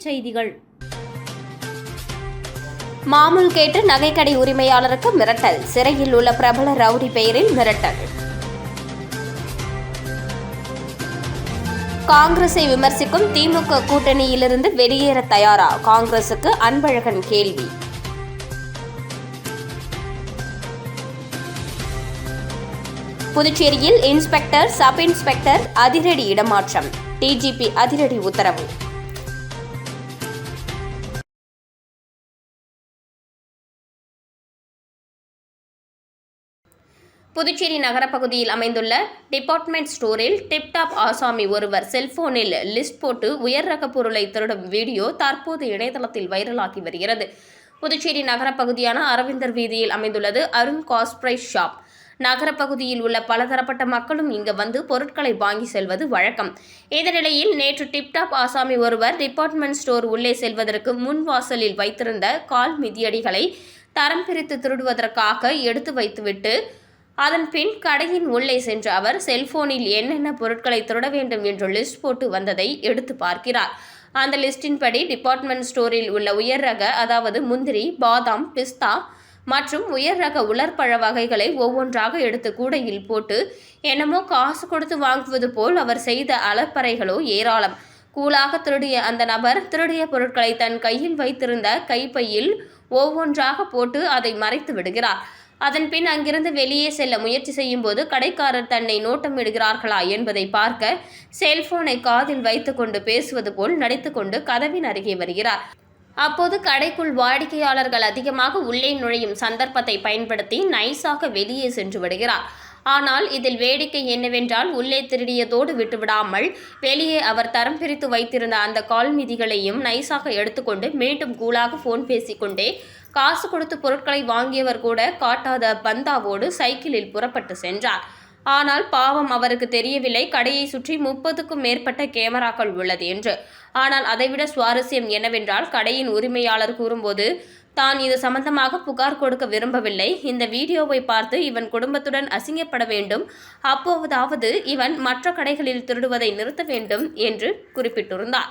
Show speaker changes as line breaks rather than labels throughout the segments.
செய்திகள். மாமூல் கேட்டு நகைக்கடை உரிமையாளருக்கு மிரட்டல். சிறையில் உள்ள பிரபல ரவுடி பெயரில் மிரட்டல். காங்கிரஸை விமர்சிக்கும் திமுக கூட்டணியிலிருந்து வெளியேற தயாரா? காங்கிரசுக்கு அன்பழகன் கேள்வி. புதுச்சேரியில் இன்ஸ்பெக்டர் சப் இன்ஸ்பெக்டர் அதிரடி இடமாற்றம். டிஜிபி அதிரடி உத்தரவு. புதுச்சேரி நகரப்பகுதியில் அமைந்துள்ள டிபார்ட்மெண்ட் ஸ்டோரில் டிப்டாப் ஆசாமி ஒருவர் செல்போனில் லிஸ்ட் போட்டு உயர் ரக பொருளை திருடும் வீடியோ தற்போது இணையதளத்தில் வைரலாகி வருகிறது. புதுச்சேரி நகரப்பகுதியான அரவிந்தர் வீதியில் அமைந்துள்ளது அருண் காஸ்பிரைஸ் ஷாப் நகரப்பகுதியில் உள்ள பலதரப்பட்ட மக்களும் இங்கு வந்து பொருட்களை வாங்கி செல்வது வழக்கம். இந்த நிலையில் நேற்று டிப்டாப் ஆசாமி ஒருவர் டிபார்ட்மெண்ட் ஸ்டோர் உள்ளே செல்வதற்கு முன் வாசலில் வைத்திருந்த கால் மிதியடிகளை தரம் பிரித்து திருடுவதற்காக எடுத்து வைத்துவிட்டு அதன் பின் கடையின் உள்ளே சென்ற அவர் செல்போனில் என்னென்ன பொருட்களை திருட வேண்டும் என்று லிஸ்ட் போட்டு வந்ததை எடுத்து பார்க்கிறார். அந்த லிஸ்டின்படி டிபார்ட்மெண்ட் ஸ்டோரில் உள்ள உயர் ரக அதாவது முந்திரி பாதாம் பிஸ்தா மற்றும் உயர் ரக உலர்பழ வகைகளை ஒவ்வொன்றாக எடுத்து கூடையில் போட்டு என்னமோ காசு கொடுத்து வாங்குவது போல் அவர் செய்த அலப்பறைகளோ ஏராளம். கூலாக திருடிய அந்த நபர் திருடிய பொருட்களை தன் கையில் வைத்திருந்த கைப்பையில் ஒவ்வொன்றாக போட்டு அதை மறைத்து விடுகிறார். அதன்பின் அங்கிருந்து வெளியே செல்ல முயற்சி செய்யும்போது கடைக்காரர் தன்னை நோட்டமிடுகிறார்களா என்பதை பார்க்க செல்போனை காதில் வைத்துக்கொண்டு பேசுவது போல் நடித்துக்கொண்டு கதவின் அருகே வருகிறார். அப்போது கடைக்குள் வாடிக்கையாளர்கள் அதிகமாக உள்ளே நுழையும் சந்தர்ப்பத்தை பயன்படுத்தி நைஸாக வெளியே சென்று விடுகிறார். ஆனால் இதில் வேடிக்கை என்னவென்றால் உள்ளே திருடியதோடு விட்டுவிடாமல் வெளியே அவர் தரம் பிரித்து வைத்திருந்த அந்த கால் மிதிகளையும் நைஸாக எடுத்துக்கொண்டு மீண்டும் கூலாக ஃபோன் பேசிக்கொண்டே காசு கொடுத்து பொருட்களை வாங்கியவர் கூட காட்டாத பந்தாவோடு சைக்கிளில் புறப்பட்டு சென்றார். ஆனால் பாவம் அவருக்கு தெரியவில்லை. கடையை சுற்றி முப்பதுக்கும் மேற்பட்ட கேமராக்கள் உள்ளது என்று. ஆனால் அதைவிட சுவாரஸ்யம் என்னவென்றால் கடையின் உரிமையாளர் கூறும்போது தான் இது சம்பந்தமாக புகார் கொடுக்க விரும்பவில்லை. இந்த வீடியோவை பார்த்து இவன் குடும்பத்துடன் அசிங்கப்பட வேண்டும். அப்போதாவது இவன் மற்ற கடைகளில் திருடுவதை நிறுத்த வேண்டும் என்று குறிப்பிட்டிருந்தார்.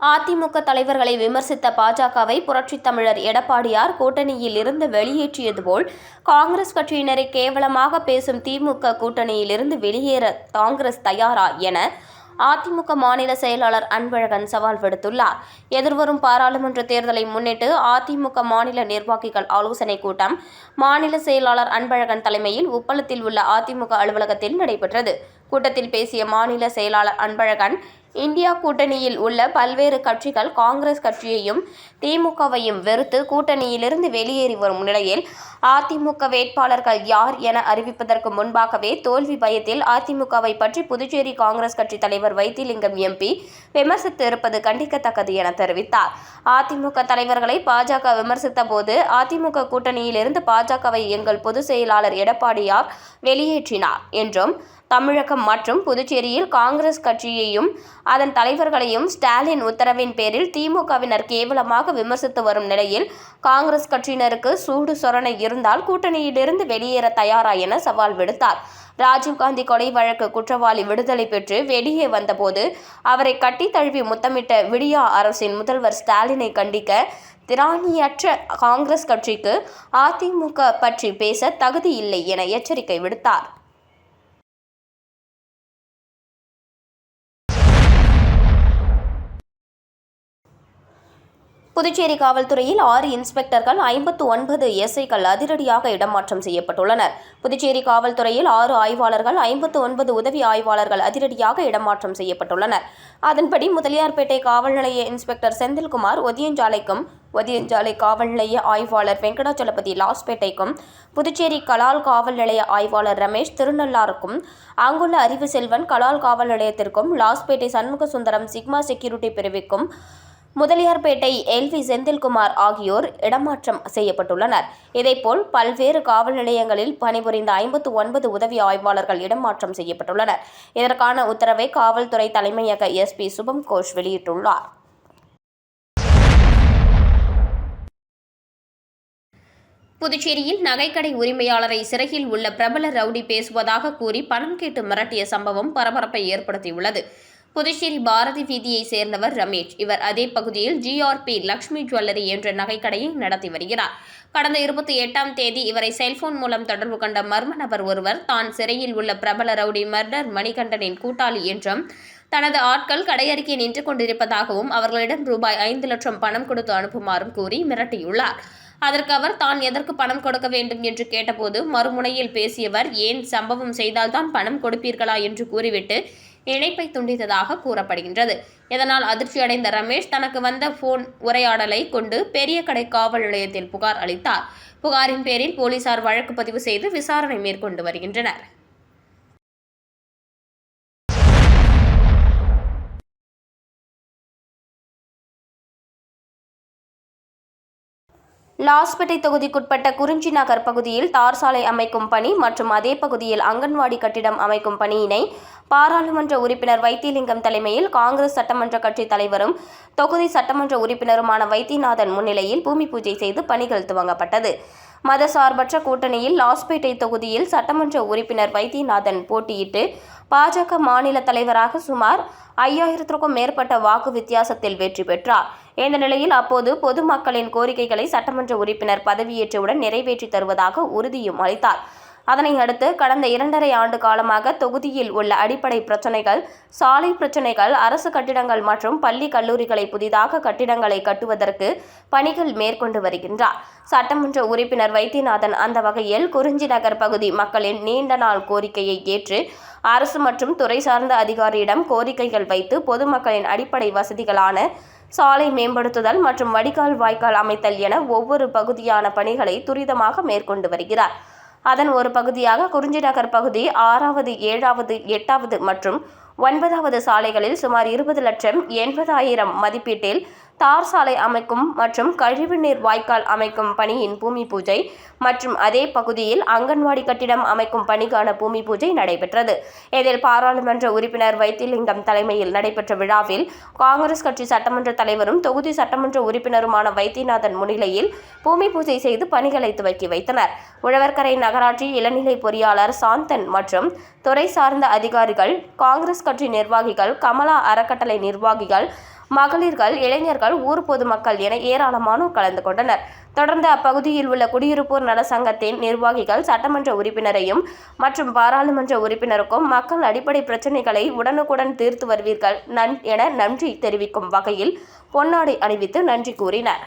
அதிமுக தலைவர்களை விமர்சித்த பாஜகவை புரட்சித் தமிழர் எடப்பாடியார் கூட்டணியில் இருந்து வெளியேற்றியது போல் காங்கிரஸ் கட்சியினரை கேவலமாக பேசும் திமுக கூட்டணியிலிருந்து வெளியேற காங்கிரஸ் தயாரா என அதிமுக மாநில செயலாளர் அன்பழகன் சவால் விடுத்துள்ளார். எதிர்வரும் பாராளுமன்ற தேர்தலை முன்னிட்டு அதிமுக மாநில நிர்வாகிகள் ஆலோசனைக் கூட்டம் மாநில செயலாளர் அன்பழகன் தலைமையில் உப்பளத்தில் உள்ள அதிமுக அலுவலகத்தில் நடைபெற்றது. கூட்டத்தில் பேசிய மாநில செயலாளர் அன்பழகன் இந்தியா கூட்டணியில் உள்ள பல்வேறு கட்சிகள் காங்கிரஸ் கட்சியையும் திமுகவையும் வெறுத்து கூட்டணியிலிருந்து வெளியேறி வரும் நிலையில் அதிமுக வேட்பாளர்கள் யார் என அறிவிப்பதற்கு முன்பாகவே தோல்வி பயத்தில் அதிமுகவை பற்றி புதுச்சேரி காங்கிரஸ் கட்சி தலைவர் வைத்திலிங்கம் எம்பி விமர்சித்து இருப்பது கண்டிக்கத்தக்கது என தெரிவித்தார். அதிமுக தலைவர்களை பாஜக விமர்சித்த போது அதிமுக கூட்டணியிலிருந்து பாஜகவை எங்கள் பொதுச் செயலாளர் எடப்பாடியார் வெளியேற்றினார் என்றும் தமிழகம் மற்றும் புதுச்சேரியில் காங்கிரஸ் கட்சியையும் அதன் தலைவர்களையும் ஸ்டாலின் உத்தரவின் பேரில் திமுகவினர் கேவலமாக விமர்சித்து வரும் நிலையில் காங்கிரஸ் கட்சியினருக்கு சூடு சொரணை இருந்தால் கூட்டணியிலிருந்து வெளியேற தயாரா என சவால் விடுத்தார். ராஜீவ்காந்தி கொலை வழக்கு குற்றவாளி விடுதலை பெற்று வெளியே வந்தபோது அவரை கட்டி தழுவி முத்தமிட்ட விடியா அரசின் முதல்வர் ஸ்டாலினை கண்டிக்க திராணியற்ற காங்கிரஸ் கட்சிக்கு அதிமுக பற்றி பேச தகுதி இல்லை என எச்சரிக்கை விடுத்தார். புதுச்சேரி காவல்துறையில் ஆறு இன்ஸ்பெக்டர்கள் ஐம்பத்து ஒன்பது எஸ்ஐக்கள் அதிரடியாக இடமாற்றம் செய்யப்பட்டுள்ளனர். புதுச்சேரி காவல்துறையில் ஆறு ஆய்வாளர்கள் ஐம்பத்து ஒன்பது உதவி ஆய்வாளர்கள் அதிரடியாக இடமாற்றம் செய்யப்பட்டுள்ளனர். அதன்படி முதலியார்பேட்டை காவல் நிலைய இன்ஸ்பெக்டர் செந்தில்குமார் ஒதியஞ்சாலைக்கும் ஒதியஞ்சாலை காவல் நிலைய ஆய்வாளர் வெங்கடாச்சலபதி லாஸ்பேட்டைக்கும் புதுச்சேரி கலால் காவல் நிலைய ஆய்வாளர் ரமேஷ் திருநள்ளாருக்கும் அங்குள்ள அறிவு செல்வன் கலால் காவல் நிலையத்திற்கும் லாஸ்பேட்டை சண்முக சுந்தரம் சிக்மா செக்யூரிட்டி பிரிவுக்கும் முதலியார்பேட்டை எல்வி செந்தில்குமார் ஆகியோர் இடமாற்றம் செய்யப்பட்டுள்ளனர். இதேபோல் பல்வேறு காவல் நிலையங்களில் பணிபுரிந்த ஐம்பத்து ஒன்பது உதவி ஆய்வாளர்கள் இடமாற்றம் செய்யப்பட்டுள்ளனர். இதற்கான உத்தரவை காவல்துறை தலைமையக எஸ்பி சுபம் கோஷ் வெளியிட்டுள்ளார். புதுச்சேரியில் நகைக்கடை உரிமையாளரை சிறையில் உள்ள பிரபல ரவுடி பேசுவதாக கூறி பணம் கேட்டு மிரட்டிய சம்பவம் பரபரப்பை ஏற்படுத்தியுள்ளது. புதுச்சேரி பாரதி வீதியை சேர்ந்தவர் ரமேஷ். இவர் அதே பகுதியில் ஜிஆர்பி லக்ஷ்மி ஜுவல்லரி என்ற நகைக்கடையை நடத்தி வருகிறார். கடந்த இருபத்தி எட்டாம் தேதி இவரை செல்போன் மூலம் தொடர்பு கொண்ட மர்ம நபர் ஒருவர் தான் சிறையில் உள்ள பிரபல ரவுடி மர்டர் மணிகண்டனின் கூட்டாளி என்றும் தனது ஆட்கள் கடையருகே நின்று கொண்டிருப்பதாகவும் அவர்களிடம் ரூபாய் ஐந்து லட்சம் பணம் கொடுத்து அனுப்புமாறும் கூறி மிரட்டியுள்ளார். அதற்கு அவர் தான் எதற்கு பணம் கொடுக்க வேண்டும்? என்று கேட்டபோது மறுமுனையில் பேசியவர் ஏன் சம்பவம் செய்தால்தான் பணம் கொடுப்பீர்களா? என்று கூறிவிட்டு இணைப்பை துண்டித்ததாக கூறப்படுகின்றது. இதனால் அதிர்ச்சியடைந்த ரமேஷ் தனக்கு வந்த போன் உரையாடலை கொண்டு பெரிய கடை காவல் நிலையத்தில் புகார் அளித்தார். புகாரின் பேரில் போலீசார் வழக்கு பதிவு செய்து விசாரணை மேற்கொண்டு வருகின்றனர். லாஸ்பேட்டை தொகுதிக்குட்பட்ட குறிஞ்சி நகர் பகுதியில் தார் சாலை அமைக்கும் பணி மற்றும் அதே பகுதியில் அங்கன்வாடி கட்டிடம் அமைக்கும் பணியினை பாராளுமன்ற உறுப்பினர் வைத்தியலிங்கம் தலைமையில் காங்கிரஸ் சட்டமன்ற கட்சி தலைவரும் தொகுதி சட்டமன்ற உறுப்பினருமான வைத்தியநாதன் முன்னிலையில் பூமி பூஜை செய்து பணிகள் துவங்கப்பட்டது. மதசார்பற்ற கூட்டணியில் லாஸ்பேட்டை தொகுதியில் சட்டமன்ற உறுப்பினர் வைத்தியநாதன் போட்டியிட்டு பாஜக மாநில தலைவராக சுமார் ஐயாயிரத்திற்கும் மேற்பட்ட வாக்கு வித்தியாசத்தில் வெற்றி பெற்றார். இந்த நிலையில் அப்போது பொதுமக்களின் கோரிக்கைகளை சட்டமன்ற உறுப்பினர் பதவியேற்றவுடன் நிறைவேற்றி தருவதாக உறுதியும் அளித்தார். அதனை அடுத்து கடந்த இரண்டரை ஆண்டு காலமாக தொகுதியில் உள்ள அடிப்படை பிரச்சினைகள் சாலை பிரச்சினைகள் அரசு கட்டிடங்கள் மற்றும் பள்ளி கல்லூரிகளை புதிதாக கட்டிடங்களை கட்டுவதற்கு பணிகள் மேற்கொண்டு வருகின்றார். சட்டமன்ற உறுப்பினர் வைத்தியநாதன் அந்த வகையில் குறிஞ்சி நகர் பகுதி மக்களின் நீண்ட நாள் கோரிக்கையை ஏற்று அரசு மற்றும் துறை சார்ந்த அதிகாரியிடம் கோரிக்கைகள் வைத்து பொதுமக்களின் அடிப்படை வசதிகளான சாலை மேம்படுத்துதல் மற்றும் வடிகால் வாய்க்கால் அமைத்தல் என ஒவ்வொரு பகுதியான பணிகளை துரிதமாக மேற்கொண்டு வருகிறார். அதன் ஒரு பகுதியாக குறிஞ்சி நகர் பகுதி ஆறாவது ஏழாவது எட்டாவது மற்றும் ஒன்பதாவது சாலைகளில் சுமார் இருபது லட்சம் எண்பதாயிரம் மதிப்பீட்டில் தார் சாலை அமைக்கும் மற்றும் கழிவுநீர் வாய்க்கால் அமைக்கும் பணியின் பூமி பூஜை மற்றும் அதே பகுதியில் அங்கன்வாடி கட்டிடம் அமைக்கும் பணிக்கான பூமி பூஜை நடைபெற்றது. இதில் பாராளுமன்ற உறுப்பினர் வைத்திலிங்கம் தலைமையில் நடைபெற்ற விழாவில் காங்கிரஸ் கட்சி சட்டமன்ற தலைவரும் தொகுதி சட்டமன்ற உறுப்பினருமான வைத்தியநாதன் முன்னிலையில் பூமி பூஜை செய்து பணிகளை துவக்கி வைத்தனர். உழவர்கரை நகராட்சி இளநிலை பொறியாளர் சாந்தன் மற்றும் துறை சார்ந்த அதிகாரிகள் காங்கிரஸ் கட்சி நிர்வாகிகள் கமலா அறக்கட்டளை நிர்வாகிகள் மகளிர்கள் இளைஞர்கள் ஊர் பொதுமக்கள் என ஏராளமானோர் கலந்து கொண்டனர். தொடர்ந்து அப்பகுதியில் உள்ள குடியிருப்போர் நல சங்கத்தின் நிர்வாகிகள் சட்டமன்ற உறுப்பினரையும் மற்றும் பாராளுமன்ற உறுப்பினருக்கும் மக்கள் அடிப்படை பிரச்சினைகளை உடனுக்குடன் தீர்த்து வருவீர்கள் நன் என நன்றி தெரிவிக்கும் வகையில் பொன்னாடை அணிவித்து நன்றி கூறினர்.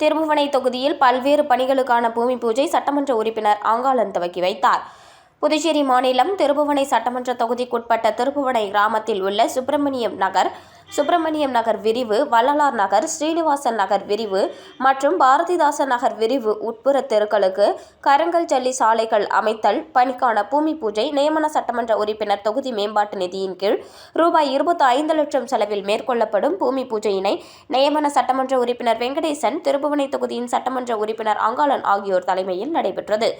திருபுவனை தொகுதியில் பல்வேறு பணிகளுக்கான பூமி பூஜை சட்டமன்ற உறுப்பினர் அங்காளன் துவக்கி வைத்தார். புதுச்சேரி மாநிலம் திருபுவனை சட்டமன்ற தொகுதிக்குட்பட்ட திருபுவனை கிராமத்தில் உள்ள சுப்பிரமணியம் நகர் சுப்பிரமணியம் நகர் விரிவு வள்ளலார் நகர் ஸ்ரீனிவாசன் நகர் விரிவு மற்றும் பாரதிதாசன் நகர் விரிவு உட்புற தெருக்களுக்கு கருங்கல் ஜல்லி சாலைகள் அமைத்தல் பணிக்கான பூமி பூஜை நியமன சட்டமன்ற உறுப்பினர் தொகுதி மேம்பாட்டு நிதியின் கீழ் ரூபாய் இருபத்தி ஐந்து லட்சம் செலவில் மேற்கொள்ளப்படும் பூமி பூஜையினை நியமன சட்டமன்ற உறுப்பினர் வெங்கடேசன் திருபுவனை தொகுதியின் சட்டமன்ற உறுப்பினர் அங்காளன் ஆகியோர் தலைமையில் நடைபெற்றது.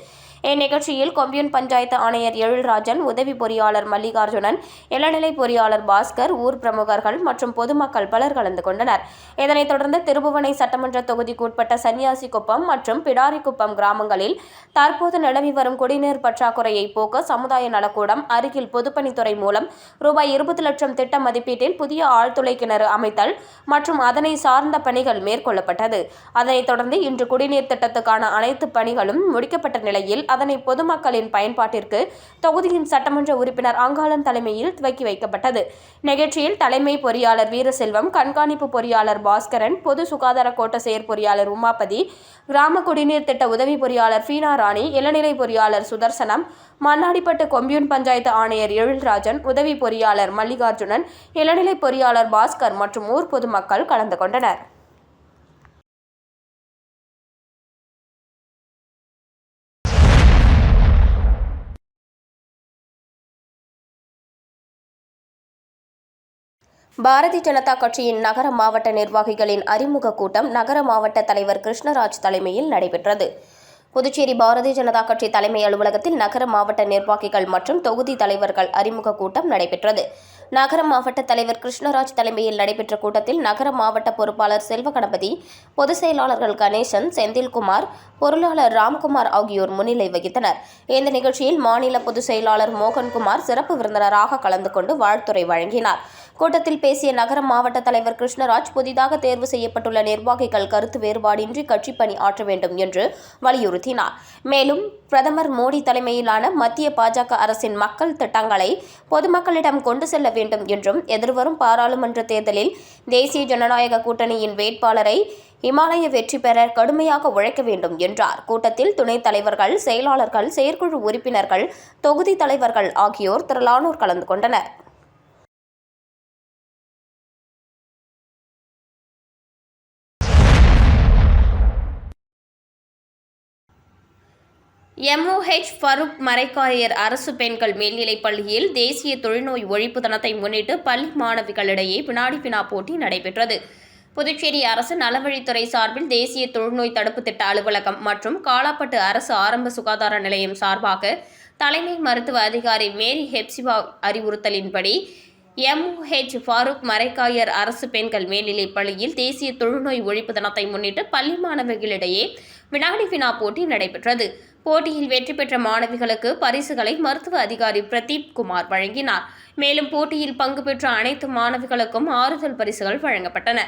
இந்நிகழ்ச்சியில் கொம்பியூன் பஞ்சாயத்து ஆணையர் எழில்ராஜன் உதவி பொறியாளர் மல்லிகார்ஜுனன் இளநிலை பொறியாளர் பாஸ்கர் ஊர் பிரமுகர்கள் மற்றும் பொதுமக்கள் பலர் கலந்து கொண்டனர். இதனைத் தொடர்ந்து திருபுவனை சட்டமன்ற தொகுதிக்குட்பட்ட சன்னியாசிக்குப்பம் மற்றும் பிடாரிக்குப்பம் கிராமங்களில் தற்போது நிலவி வரும் குடிநீர் பற்றாக்குறையை போக்க சமுதாய நலக்கூடம் அருகில் பொதுப்பணித்துறை மூலம் ரூபாய் இருபது லட்சம் திட்ட மதிப்பீட்டில் புதிய ஆழ்துளை கிணறு அமைத்தல் மற்றும் அதனை சார்ந்த பணிகள் மேற்கொள்ளப்பட்டது. அதனைத் தொடர்ந்து இன்று குடிநீர் திட்டத்துக்கான அனைத்து பணிகளும் முடிக்கப்பட்ட நிலையில் அதனை பொதுமக்களின் பயன்பாட்டிற்கு தொகுதியின் சட்டமன்ற உறுப்பினர் அங்காளன் தலைமையில் துவக்கி வைக்கப்பட்டது. நிகழ்ச்சியில் தலைமை பொறியாளர் வீரசெல்வம் கண்காணிப்பு பொறியாளர் பாஸ்கரன் பொது சுகாதார கோட்ட செயற் பொறியாளர் உமாபதி கிராம குடிநீர் திட்ட உதவி பொறியாளர் ஃபீனா ராணி இளநிலை பொறியாளர் சுதர்சனம் மண்ணாடிப்பட்டு கொம்பியூன் பஞ்சாயத்து ஆணையர் எழில்ராஜன் உதவி பொறியாளர் மல்லிகார்ஜுனன் இளநிலை பொறியாளர் பாஸ்கர் மற்றும் ஊர் பொதுமக்கள் கலந்து கொண்டனர். பாரதிய ஜனதா கட்சியின் நகர மாவட்ட நிர்வாகிகளின் அறிமுக கூட்டம் நகர மாவட்ட தலைவர் கிருஷ்ணராஜ் தலைமையில் நடைபெற்றது. புதுச்சேரி பாரதிய ஜனதா கட்சி தலைமை அலுவலகத்தில் நகர மாவட்ட நிர்வாகிகள் மற்றும் தொகுதி தலைவர்கள் அறிமுக கூட்டம் நடைபெற்றது. நகர மாவட்ட தலைவர் கிருஷ்ணராஜ் தலைமையில் நடைபெற்ற கூட்டத்தில் நகர மாவட்ட பொறுப்பாளர் செல்வகணபதி பொதுச் செயலாளர்கள் கணேசன் செந்தில்குமார் பொருளாளர் ராம்குமார் ஆகியோர் முன்னிலை வகித்தனர். இந்த நிகழ்ச்சியில் மாநில பொதுச் செயலாளர் மோகன்குமார் சிறப்பு விருந்தினராக கலந்து கொண்டு வாழ்த்துறை வழங்கினார். கூட்டத்தில் பேசிய நகர மாவட்ட தலைவர் கிருஷ்ணராஜ் புதிதாக தேர்வு செய்யப்பட்டுள்ள நிர்வாகிகள் கருத்து வேறுபாடின்றி கட்சி பணி ஆற்ற வேண்டும் என்று வலியுறுத்தினார். மேலும் பிரதமர் மோடி தலைமையிலான மத்திய பாஜக அரசின் மக்கள் திட்டங்களை பொதுமக்களிடம் கொண்டு செல்ல வேண்டும் என்றும் எதிர்வரும் பாராளுமன்ற தேர்தலில் தேசிய ஜனநாயக கூட்டணியின் வேட்பாளரை இமாலய வெற்றி பெற கடுமையாக உழைக்க வேண்டும் என்றார். கூட்டத்தில் துணைத் தலைவர்கள் செயலாளர்கள் செயற்குழு உறுப்பினர்கள் தொகுதி தலைவர்கள் ஆகியோர் திரளானோர் கலந்து கொண்டனர். எம்ஓஹெச் ஃபரூக் மரைக்காயர் அரசு பெண்கள் மேல்நிலைப் பள்ளியில் தேசிய தொழுநோய் ஒழிப்பு தினத்தை முன்னிட்டு பள்ளி மாணவிகளிடையே வினாடி வினா போட்டி நடைபெற்றது. புதுச்சேரி அரசு நலவழித்துறை சார்பில் தேசிய தொழுநோய் தடுப்பு திட்ட அலுவலகம் மற்றும் காலாப்பட்டு அரசு ஆரம்ப சுகாதார நிலையம் சார்பாக தலைமை மருத்துவ அதிகாரி மேரி ஹெப்சிபா அறிவுறுத்தலின்படி எம்ஓஹெச் ஃபாரூக் மரைக்காயர் அரசு பெண்கள் மேல்நிலைப் பள்ளியில் தேசிய தொழுநோய் ஒழிப்பு தினத்தை முன்னிட்டு பள்ளி மாணவிகளிடையே வினாடி வினா போட்டி நடைபெற்றது. போட்டியில் வெற்றி பெற்ற மாணவிகளுக்கு பரிசுகளை மருத்துவ அதிகாரி பிரதீப் குமார் வழங்கினார். மேலும் போட்டியில் பங்கு பெற்ற அனைத்து மாணவிகளுக்கும் ஆறுதல் பரிசுகள் வழங்கப்பட்டன.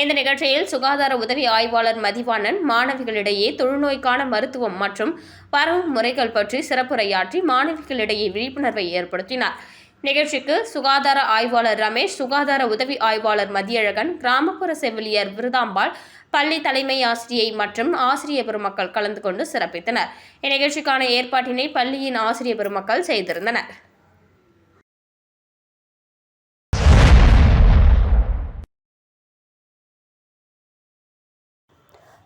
இந்த நிகழ்ச்சியில் சுகாதார உதவி ஆய்வாளர் மதிவாணன் மாணவிகளிடையே தொழுநோய்க்கான மருத்துவம் மற்றும் பரவும் முறைகள் பற்றி சிறப்புரையாற்றி மாணவிகளிடையே விழிப்புணர்வை ஏற்படுத்தினார். நிகழ்ச்சிக்கு சுகாதார ஆய்வாளர் ரமேஷ் சுகாதார உதவி ஆய்வாளர் மதியழகன் கிராமப்புற செவிலியர் விருதாம்பாள் பள்ளி தலைமை ஆசிரியை மற்றும் ஆசிரிய பெருமக்கள் கலந்து கொண்டு சிறப்பித்தனர். இந்நிகழ்ச்சிக்கான ஏற்பாட்டினை பள்ளியின் ஆசிரிய பெருமக்கள் செய்திருந்தனர்.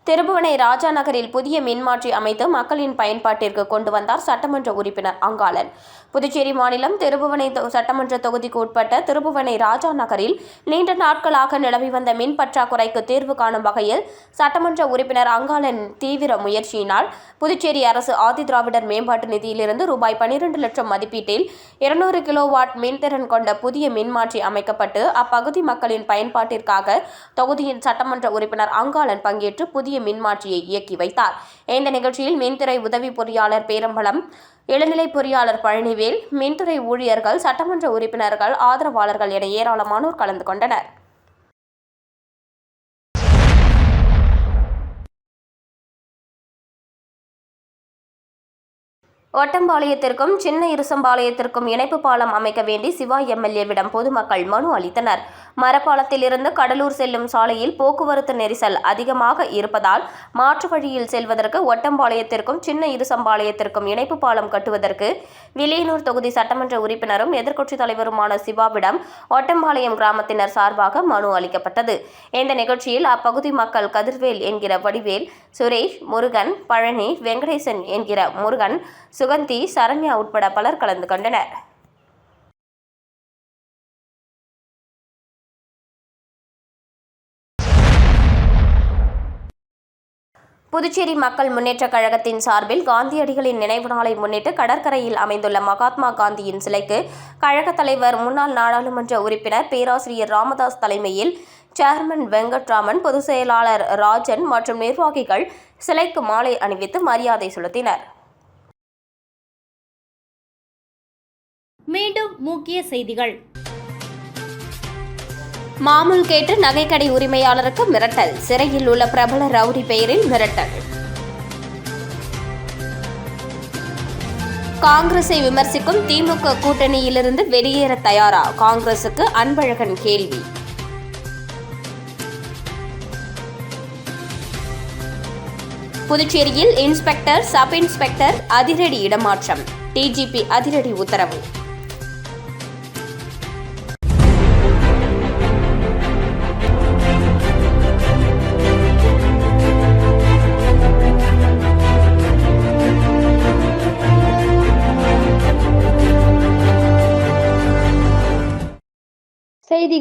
திருபுவனை ராஜா நகரில் புதிய மின்மாற்றி அமைத்து மக்களின் பயன்பாட்டிற்கு கொண்டு வந்தார் சட்டமன்ற உறுப்பினர் அங்காளன். புதுச்சேரி மாநிலம் திருபுவனை சட்டமன்ற தொகுதிக்கு உட்பட்ட திருபுவனை ராஜா நகரில் நீண்ட நாட்களாக நிலவி வந்த மின் பற்றாக்குறைக்கு தீர்வு காணும் வகையில் சட்டமன்ற உறுப்பினர் அங்காளன் தீவிர முயற்சியினால் புதுச்சேரி அரசு ஆதிதிராவிடர் மேம்பாட்டு நிதியிலிருந்து ரூபாய் பன்னிரண்டு லட்சம் மதிப்பீட்டில் இருநூறு கிலோவாட் மின்திறன் கொண்ட புதிய மின்மாற்றி அமைக்கப்பட்டு அப்பகுதி மக்களின் பயன்பாட்டிற்காக தொகுதியின் சட்டமன்ற உறுப்பினர் அங்காளன் பங்கேற்று புதிய மின்மாற்றியை இயக்கி வைத்தார். இந்த நிகழ்ச்சியில் மின்துறை உதவி பொறியாளர் பேரம்பலம் இளநிலை பொறியாளர் பழனிவேல் மின்துறை ஊழியர்கள் சட்டமன்ற உறுப்பினர்கள் ஆதரவாளர்கள் என ஏராளமானோர் கலந்து கொண்டனர். ஒட்டம்பாளையத்திற்கும் சின்ன இருசம்பாளையத்திற்கும் இணைப்பு பாலம் அமைக்க வேண்டி சிவா எம்எல்ஏவிடம் பொதுமக்கள் மனு அளித்தனர். மரப்பாலத்திலிருந்து கடலூர் செல்லும் சாலையில் போக்குவரத்து நெரிசல் அதிகமாக இருப்பதால் மாற்று வழியில் செல்வதற்கு ஒட்டம்பாளையத்திற்கும் சின்ன இருசம்பாளையத்திற்கும் இணைப்பு பாலம் கட்டுவதற்கு வில்லியனூர் தொகுதி சட்டமன்ற உறுப்பினரும் எதிர்க்கட்சித் தலைவருமான சிவாவிடம் ஒட்டம்பாளையம் கிராமத்தினர் சார்பாக மனு அளிக்கப்பட்டது. இந்த நிகழ்ச்சியில் அப்பகுதி மக்கள் கதிர்வேல் என்கிற வடிவேல் சுரேஷ் முருகன் பழனி வெங்கடேசன் என்கிற முருகன் சுகந்தி சரண்யா உட்பட பலர் கலந்து கொண்டனர். புதுச்சேரி மக்கள் முன்னேற்றக் கழகத்தின் சார்பில் காந்தியடிகளின் நினைவு நாளை முன்னிட்டு கடற்கரையில் அமைந்துள்ள மகாத்மா காந்தியின் சிலைக்கு கழக தலைவர் முன்னாள் நாடாளுமன்ற உறுப்பினர் பேராசிரியர் ராமதாஸ் தலைமையில் சேர்மன் வெங்கட்ராமன் பொதுச் செயலாளர் ராஜன் மற்றும் நிர்வாகிகள் சிலைக்கு மாலை அணிவித்து மரியாதை செலுத்தினர்.
மீண்டும் முக்கிய செய்திகள்.
மாமூல் கேட்டு நகைக்கடை உரிமையாளருக்கு மிரட்டல். சிறையில் உள்ள பிரபல ரவுடி பெயரில் மிரட்டல். காங்கிரஸை விமர்சிக்கும் திமுக கூட்டணியிலிருந்து வெளியேற தயாரா? காங்கிரசுக்கு அன்பழகன் கேள்வி. புதுச்சேரியில் இன்ஸ்பெக்டர் சப் இன்ஸ்பெக்டர் அதிரடி இடமாற்றம். டிஜிபி அதிரடி உத்தரவு.